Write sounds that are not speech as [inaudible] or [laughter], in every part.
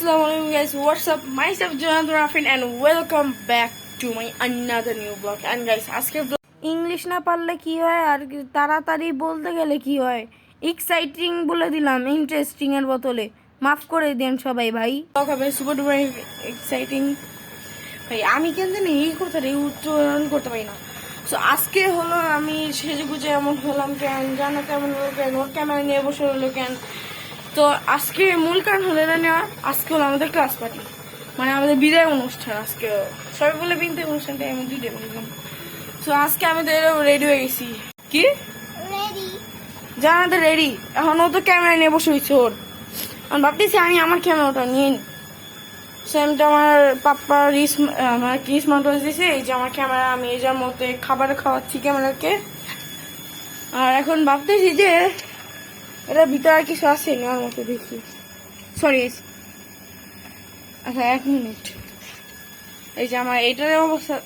Assalamualaikum guys, what's up? Myself Jonathan Raffin and welcome back to my another new vlog. And guys, আজকের vlog English না পারলে কি হয়? আর তাড়াতাড়ি বলতে গেলে কি হয়? এক্সাইটিং বলে দিলাম ইন্টারেস্টিং এর বদলে। মাফ করে দেন সবাই ভাই। Vlog হবে সুপার ডুপার এক্সাইটিং ভাই আমি কেন জানি এই কথাটা উচ্চারণ করতে পারি না। সো আজকে হলো আমি সেজে গুজে এমন হলাম কেন জানা কেমন হলো কেন ওর ক্যামেরা নিয়ে বসে হলো কেন? তো আজকে মূল কারণ হলো না আজকে হলো আমাদের ক্লাস পার্টি মানে আমাদের বিদায় অনুষ্ঠান আজকে। সবাই বলে বিনতে অনুষ্ঠানটা আমি দুইটাই বললাম সো আজকে আমাদের রেডি হয়ে গেছি। কি? জানাতে রেডি এখন ও তো ক্যামেরা নিয়ে বসে হয়েছে ওর। আমি ভাবতেছি আমি আমার ক্যামেরাটা নিয়ে নিই সেমটা আমার পাপ্পা রিস আমার কি স্মার্ট ওয়াচ দিয়েছে এই যে আমার ক্যামেরা আমি এই যার মধ্যে খাবার খাওয়াচ্ছি ক্যামেরাকে আর এখন ভাবতেছি যে এটা ভিতরে কিছু আছে? নেওয়ার মতো দেখি। সরি আচ্ছা এক মিনিট। এই যে আমার এইটার অবস্থা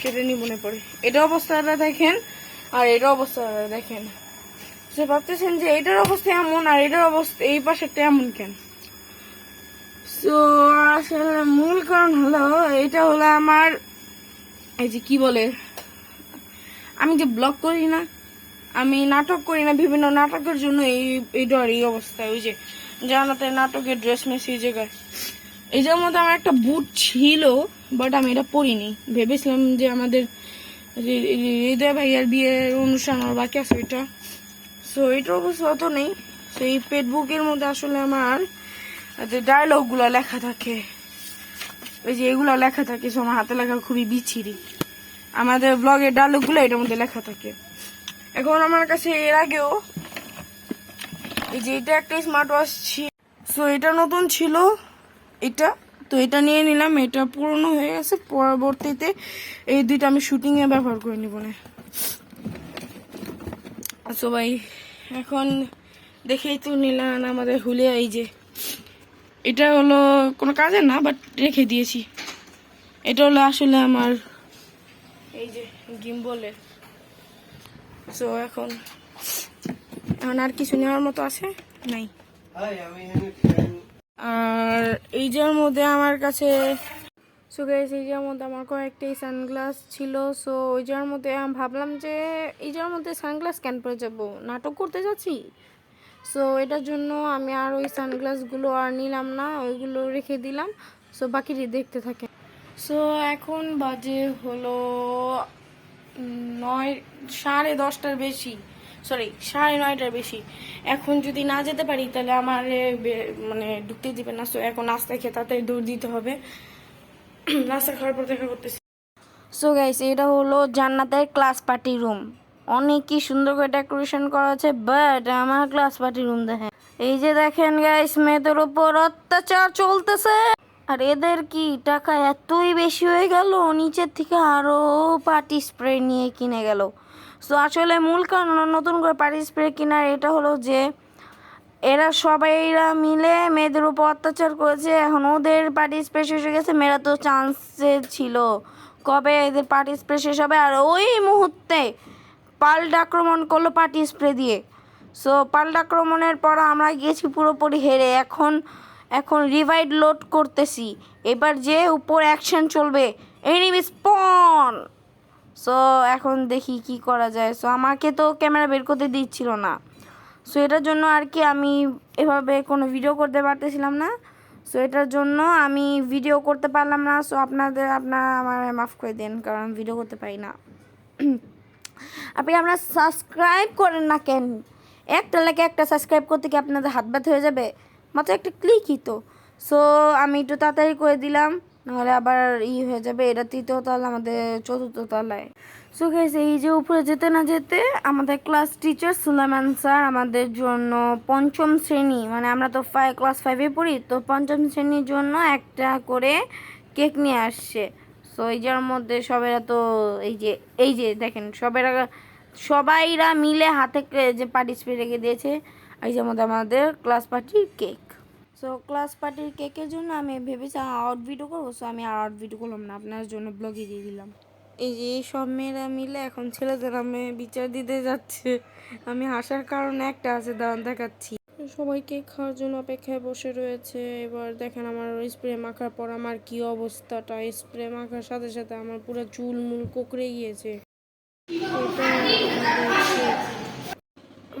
কেটে নি মনে পড়ে। এটা অবস্থাটা দেখেন আর এটার অবস্থাটা দেখেন। সে ভাবতেছেন যে এটার অবস্থা এমন আর এটার অবস্থা এই পাশেরটা এমন কেন? তো আসলে মূল কারণ হলো এটা হলো আমার এই যে কি বলে? আমি যে ব্লগ করি না আমি নাটক করি না, বিভিন্ন নাটকের জন্য এই এইটার এই অবস্থা ওই যে জানাতে নাটকের ড্রেস মেস, এই জায়গায় এই যার মধ্যে আমার একটা বুট ছিল বাট আমি এটা পরিনি ভেবেছিলাম যে আমাদের হৃদয় ভাইয়ার বিয়ের অনুষ্ঠান আর বাকি আছে ওইটা। সো এটার অবশ্য অত নেই। সেই ফেসবুকের মধ্যে আসলে আমার যে ডায়লগগুলো লেখা থাকে ওই যে এগুলো লেখা থাকে সো আমার হাতে লেখা খুবই বিচ্ছিরি। আমাদের ব্লগের ডায়লগগুলো এটার মধ্যে লেখা থাকে। এখন আমার কাছে এর আগেও এই যে এটা একটা স্মার্ট ওয়াচ ছিল। সো এটা নতুন ছিল। এটা, তো এটা নিয়ে নিলাম। এটা পুরনো হয়ে গেছে। পরবর্তীতে এই দুইটা আমি শুটিং এ ব্যবহার করে নিব না। আচ্ছা ভাই, এখন দেখেই তো নিলাম আমাদের হুলিয়া এই যে। এটা হলো কোনো কাজের না বাট রেখে দিয়েছি। এটা হলো আসলে আমার এই যে গিম্বলের সো এখন এখন আর কিছু নেওয়ার মতো আছে? নাই। আর এই যার মধ্যে আমার কাছে সো গাইস এই যার মধ্যে আমার কয়েকটি সানগ্লাস ছিল সো ওই যার মধ্যে আমি ভাবলাম যে এই যার মধ্যে সানগ্লাস কেন পরে যাব? নাটক করতে যাচ্ছি? সো এটার জন্য আমি আর ওই সানগ্লাসগুলো আর নিলাম না ওইগুলো রেখে দিলাম সো বাকিটি দেখতে থাকে সো এখন বাজে হলো নয়, সাড়ে দশটার বেশি সরি সাড়ে নয়টার বেশি। এখন যদি না যেতে পারি, তাহলে আমার মানে ঢুকতে দিবে না। সো এখন নাস্তা খেয়ে তাড়াতাড়ি দৌড় দিতে হবে। [clears throat] নাস্তা খাওয়ার পর দেখা করতেছি। সো গাইস এটা হলো জান্নাতের ক্লাস পার্টি রুম অনেক কি সুন্দর করে ডেকোরেশন করা আছে বাট আমার ক্লাস পার্টি রুম দেখেন। এই যে দেখেন গাইস মেয়েদের উপর অত্যাচার চলতেছে। আর এদের কি টাকা এতই বেশি হয়ে গেল? নিচের থেকে আরও পার্টি স্প্রে নিয়ে কিনে গেল। সো আসলে মূল কারণ নতুন করে পার্টি স্প্রে কেনার এটা হলো যে, এরা সবাইরা মিলে মেয়েদের উপর অত্যাচার করেছে। এখন ওদের পার্টি স্প্রে শেষ হয়ে গেছে, মেয়েরা তো চান্সে ছিল। কবে এদের পার্টি স্প্রে শেষ হবে? আর ওই মুহূর্তে পাল্টা আক্রমণ করল পার্টি স্প্রে দিয়ে। সো পাল্টা আক্রমণের পর আমরা গিয়েছি পুরোপুরি হেরে। এখন এখন রিভাইড লোড করতেছি। এবার যে উপর অ্যাকশন চলবে এনিমি স্পন সো এখন দেখি কি করা যায়। সো আমাকে তো ক্যামেরা বের করতে দিচ্ছিল না। সো এটার জন্য আর কি আমি এভাবে কোনো ভিডিও করতে পারতেছিলাম না। সো এটার জন্য আমি ভিডিও করতে পারলাম না। সো আপনাদের, আপনারা আমার মাফ করে দেন, কারণ আমি ভিডিও করতে পারি না। [clears throat] আপনি আপনারা সাবস্ক্রাইব করেন না কেন? একটা লাগে একটা সাবস্ক্রাইব করতে কি আপনাদের হাত ব্যথা হয়ে যাবে? মাত্র একটা ক্লিকই তো। সো আমি একটু তাড়াতাড়ি করে দিলাম, নাহলে আবার ই হয়ে যাবে, এটা তৃতীয় তলা, আমাদের চতুর্থ তলায়। সো গেছে এই যে উপরে যেতে না যেতে, আমাদের ক্লাস টিচার সুলাইমান স্যার আমাদের জন্য পঞ্চম শ্রেণি মানে আমরা তো ফাইভ ক্লাস ফাইভে পড়ি, তো পঞ্চম শ্রেণির জন্য একটা করে কেক নিয়ে আসছে। সো এই যার মধ্যে সবেরা তো, এই যে এই যে দেখেন, সবেরা, সবাইরা মিলে হাতে যে পার্টিসিপেট রেখে দিয়েছে, এই যে আমাদের ক্লাস পার্টির কেক সো ক্লাস পার্টির কেকের জন্য আমি ভেবেছি আউট ভিডিও করব সো আমি আউট ভিডিও করলাম না। আপনার জন্য ব্লগে দিয়ে দিলাম। এই যে সব মেয়েরা মিলে এখন ছেলেদের আমি বিচার দিতে যাচ্ছে। আমি হাসার কারণ একটা আছে, দাঁড়ান দেখাচ্ছি। সবাই কেক খাওয়ার জন্য অপেক্ষায় বসে রয়েছে। এবার দেখেন আমার স্প্রে মাখার পর আমার কি অবস্থাটা। স্প্রে মাখার সাথে সাথে আমার পুরো চুল মুল কোকড়ে গিয়েছে।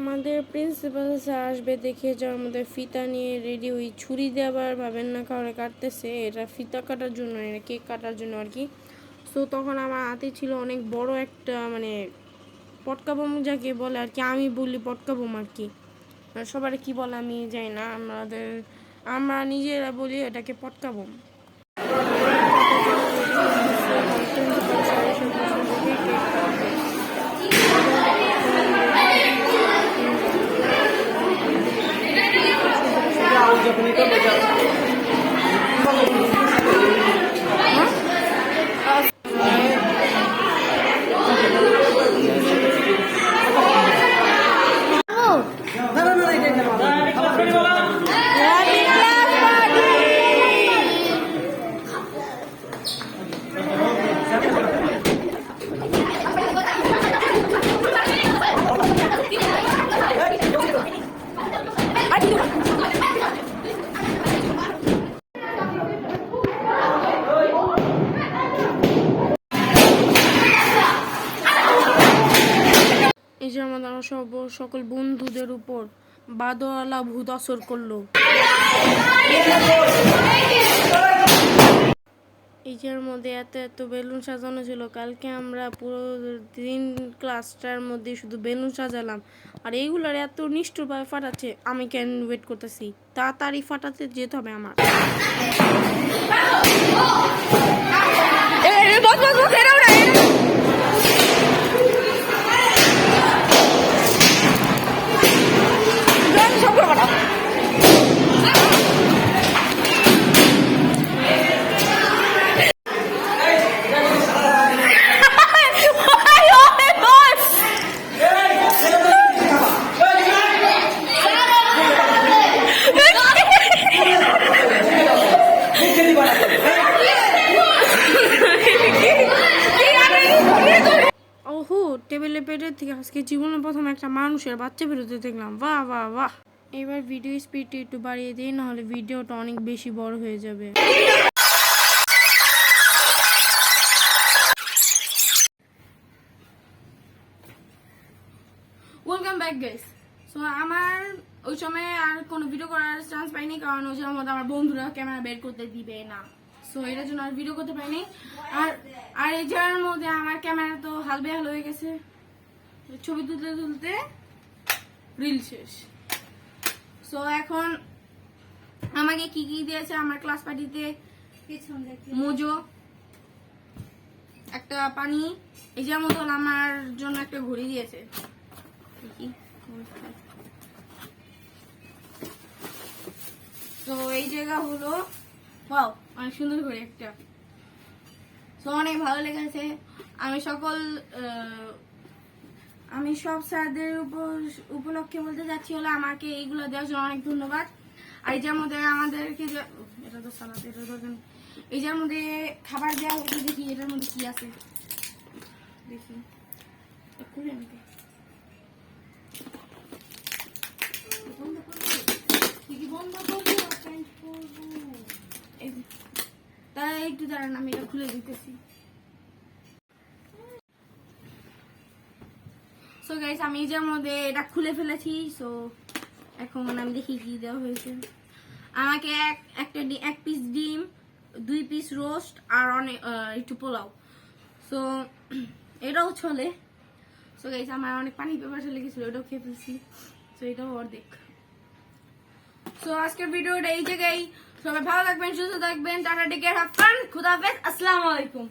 আমাদের প্রিন্সিপাল স্যার আসবে দেখে যাওয়ার মধ্যে ফিতা নিয়ে রেডি ওই ছুরি আবার ভাবেন না কাউরে কাটতেছে এটা ফিতা কাটার জন্য এটা কেক কাটার জন্য আর কি। তো তখন আমার হাতে ছিল অনেক বড় একটা মানে পটকা বোম যাকে বলে আর কি, আমি বলি পটকা বোম আর কি। সবার কি বলে আমি জানি না, আমাদের, আমরা নিজেরা বলি এটাকে পটকা বোম। এই আমাদের সব সকল বন্ধুদের উপর বাদওয়ালা ভূত আসর করল। এই যে মধ্যে এত এত বেলুন সাজানো ছিল। কালকে আমরা পুরো দিন ক্লাসটার মধ্যে শুধু বেলুন সাজালাম। আর এইগুলোর এত নিষ্ঠুরভাবে ফাটাচ্ছে, আমি কেন ওয়েট করতেছি? তাড়াতাড়ি ফাটাতে যেতে হবে আমার। পেটের থেকে আজকে জীবনের প্রথম একটা মানুষের বাচ্চা বেরোতে দেখলাম। বাহ বাহ বাহ। এবার ভিডিও স্পিডটা একটু বাড়িয়ে দিই, নাহলে ভিডিওটা অনেক বেশি বড় হয়ে যাবে। ওয়েলকাম ব্যাক গাইস সো আমার ওই সময় আর কোনো ভিডিও করার চান্স পাইনি, কারণ ওই সময় আমার বন্ধুরা ক্যামেরা বের করতে দিবে না। সো এটার জন্য আর ভিডিও করতে পারিনি। আর আর এই জায়গার মধ্যে আমার ক্যামেরা তো হাল বেহাল হয়ে গেছে। ছবি তুলতে তুলতে রিল শেষ। সো এখন আমাকে কি কি দিয়েছে? আমার ক্লাস পার্টিতে মোজো, একটা পানি এই যে মতন আমার জন্য একটা ঘড়ি দিয়েছে। তো এই জায়গা হলো ওয়াও অনেক সুন্দর করে একটা। তো অনেক ভালো লেগেছে। আমি সকল আমি সব স্যারদের উপর উপলক্ষে বলতে যাচ্ছি হলো, আমাকে এইগুলো দেওয়ার জন্য অনেক ধন্যবাদ। আর এই যার মধ্যে আমাদেরকে এটা তো সালাদ, এটা এই যার মধ্যে খাবার দেওয়া হচ্ছে, দেখি এটার মধ্যে কি আছে। দেখি। তাই একটু দাঁড়ান, আমি এটা খুলে দিতেছি। সো গাইস আমি এই যার মধ্যে এটা খুলে ফেলেছি সো এখন আমি দেখি কি দেওয়া হয়েছে। আমাকে এক, একটা এক পিস ডিম, দুই পিস রোস্ট আর অনেক একটু পোলাও। সো এটাও চলে। সো গাইস আমার অনেক পানি পেপার চলে গেছিল এটাও খেয়ে ফেলছি। সো এটাও অর্ধেক। সো আজকের ভিডিওটা এই জায়গায়। সবাই ভালো থাকবেন, সুস্থ থাকবেন, tata take care have fun খুদাহাফেজ আসসালামু আলাইকুম।